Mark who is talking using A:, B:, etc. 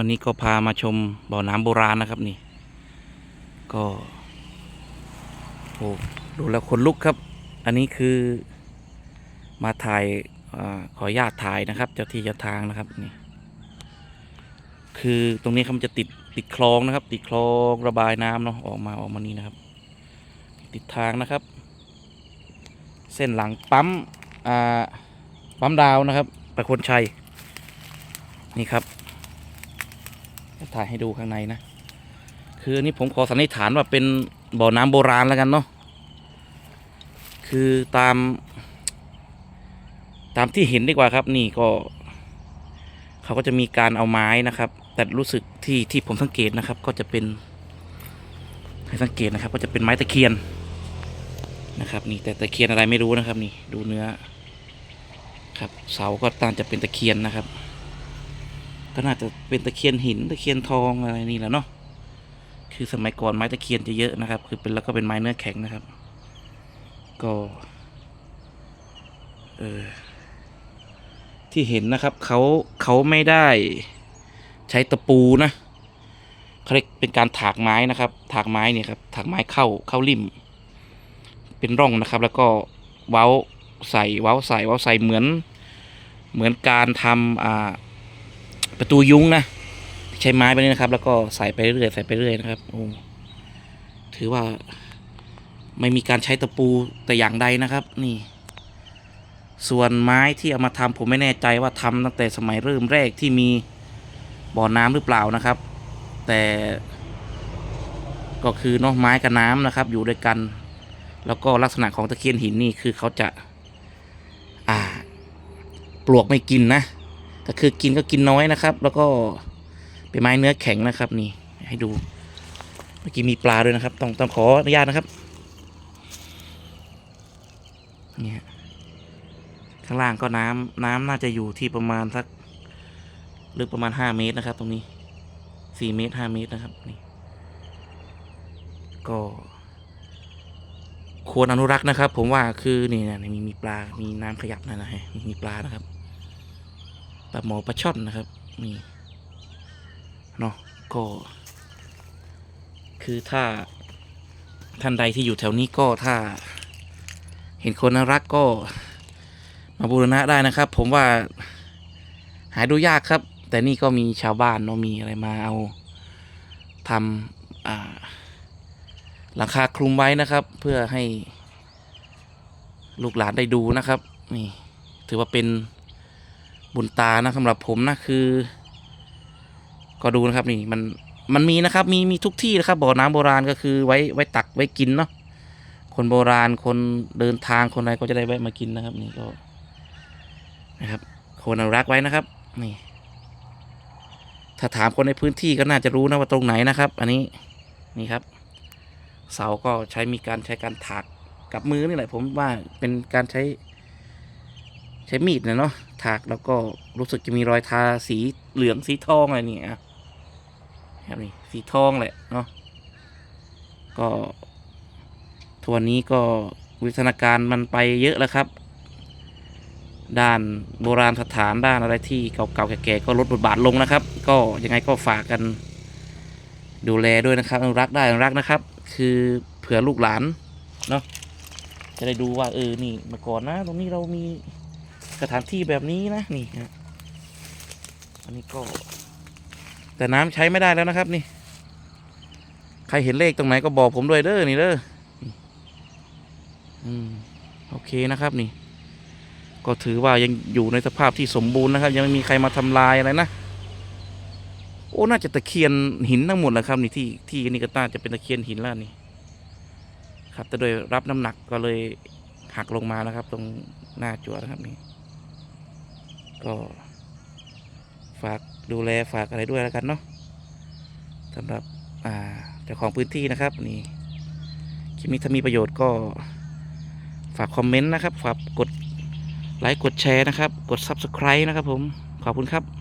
A: วันนี้ก็พามาชมบ่อน้ำโบราณนะครับนี่ ก็โอ้ดูแล้วคนลุกครับ อันนี้คือมาถ่ายอขออนุญาตถ่ายนะครับ เจ้าที่เจ้าทางนะครับนี่ คือตรงนี้เขาจะติดติดคลองนะครับ ติดคลองระบายน้ำเนาะออกมาออกมานี่นะครับ ติดทางนะครับ เส้นหลังปั๊มปั๊มดาวนะครับประคนชัยนี่ครับ ถ่ายให้ดูข้างในนะ คืออันนี้ผมขอสันนิษฐานว่าเป็นบ่อน้ำโบราณแล้วกันเนาะ คือตาม ตามที่เห็นดีกว่าครับ นี่ก็ เขาก็จะมีการเอาไม้นะครับ แต่รู้สึกที่ที่ผมสังเกตนะครับ ก็จะเป็น ให้สังเกตนะครับ ก็จะเป็นไม้ตะเคียนนะครับ นี่แต่ตะเคียนอะไรไม่รู้นะครับ นี่ดูเนื้อ ครับเสาก็ต่างจะเป็นตะเคียนนะครับ ก็น่าจะเป็นตะเคียนหินตะเคียนทองอะไรนี่แหละเนาะคือสมัยก่อนไม้ตะเคียนจะเยอะนะครับ คือเป็นแล้วก็เป็นไม้เนื้อแข็งนะครับ ก็เออที่เห็นนะครับเขาเขาไม่ได้ใช้ตะปูนะเขาเรียกเป็นการถากไม้นะครับ ถากไม้เนี่ยครับถากไม้เข้าเข้าริม เป็นร่องนะครับ แล้วก็เว้าใส่เว้าใส่เว้าใส่เหมือน เหมือนการทำอ่า ประตูยุ้งนะ ใช้ไม้ไปนี่นะครับ แล้วก็ใส่ไปเรื่อยใส่ไปเรื่อยนะครับ โอ้ ถือว่าไม่มีการใช้ตะปูแต่อย่างใดนะครับ นี่ ส่วนไม้ที่เอามาทำผมไม่แน่ใจว่าทำตั้งแต่สมัยเริ่มแรกที่มีบ่อน้ำหรือเปล่านะครับ แต่ก็คือเนาะไม้กับน้ำนะครับ อยู่ด้วยกัน แล้วก็ลักษณะของตะเคียนหินนี่คือเขาจะ อ่า ปลวกไม่กินนะ แต่คือกินก็กินน้อยนะครับ แล้วก็เป็นไม้เนื้อแข็งนะครับนี่ให้ดู เมื่อกี้มีปลาด้วยนะครับ ต้องต้องขออนุญาตนะครับเนี่ยข้างล่างก็น้ำน้ำน่าจะอยู่ที่ประมาณสักลึกประมาณห้าเมตรนะครับ ตรงนี้สี่เมตรห้าเมตรนะครับนี่ก็ ควรอนุรักษ์นะครับ ผมว่าคือนี่นะมีมีปลา มีน้ำขยับนะนะฮะมีปลานะครับ ปลาหมอปลาช่อนนะครับนี่เนาะก็ คือถ้าท่านใดที่อยู่แถวนี้ก็ถ้า เห็นคนน่ารักก็ มาบูรณะได้นะครับ ผมว่าหาดูยากครับ แต่นี่ก็มีชาวบ้านเนาะมีอะไรมาเอาทำอ่าหลังคาคลุมไว้นะครับ เพื่อให้ลูกหลานได้ดูนะครับ นี่ ถือว่าเป็น บุญตานะสำหรับผมนะคือ ก็ดูนะครับนี่มันมันมีนะครับ มีมีทุกที่นะครับบ่อน้ำโบราณก็คือไว้ไว้ตักไว้กินเนาะคนโบราณคนเดินทางคนอะไรก็จะได้แวะมากินนะครับ นี่ก็นะครับคนอนุรักษ์ไว้นะครับ นี่ ถ้าถามคนในพื้นที่ก็น่าจะรู้นะว่าตรงไหนนะครับ อันนี้นี่ครับ เสาก็ใช้มีการใช้การถากกับมือนี่แหละ ผมว่าเป็นการใช้ ใช้มีดนะเนาะ ถากแล้วก็รู้สึกจะมีรอยทาสีเหลืองสีทองอะไรนี่อะครับนี่สีทองแหละเนาะก็ทวนนี้ก็วิทนาการมันไปเยอะแล้วครับ ด้านโบราณสถานด้านอะไรที่เก่าๆแก่ๆก็ลดบทบาทลงนะครับ ก็ยังไงก็ฝากกันดูแลด้วยนะครับรักได้รักนะครับ คือเผื่อลูกหลานเนาะจะได้ดูว่าเออนี่เมื่อก่อนนะ ตรงนี้เรามี สถานที่แบบนี้นะนี่ฮะอันนี้ก็ แต่น้ำใช้ไม่ได้แล้วนะครับ นี่ ใครเห็นเลขตรงไหนก็บอกผมด้วยเด้อนี่เด้ออืมโอเคนะครับนี่ ก็ถือว่ายังอยู่ในสภาพที่สมบูรณ์นะครับ ยังไม่มีใครมาทำลายอะไรนะโอ้น่าจะตะเคียนหินทั้งหมดแหละครับนี่ที่ที่นี่ก็น่าจะเป็นตะเคียนหินแล้วนี่ ครับแต่โดยรับน้ำหนักก็เลยหักลงมานะครับ ตรงหน้าจั่วนะครับนี่ ก็ฝากดูแลฝากอะไรด้วยแล้วกันเนาะสำหรับอ่าเจ้าของพื้นที่นะครับนี่คลิปนี้ถ้ามีประโยชน์ก็ฝากคอมเมนต์นะครับ ฝากกดไลค์กดแชร์นะครับ กด Subscribe นะครับผม ขอบคุณครับ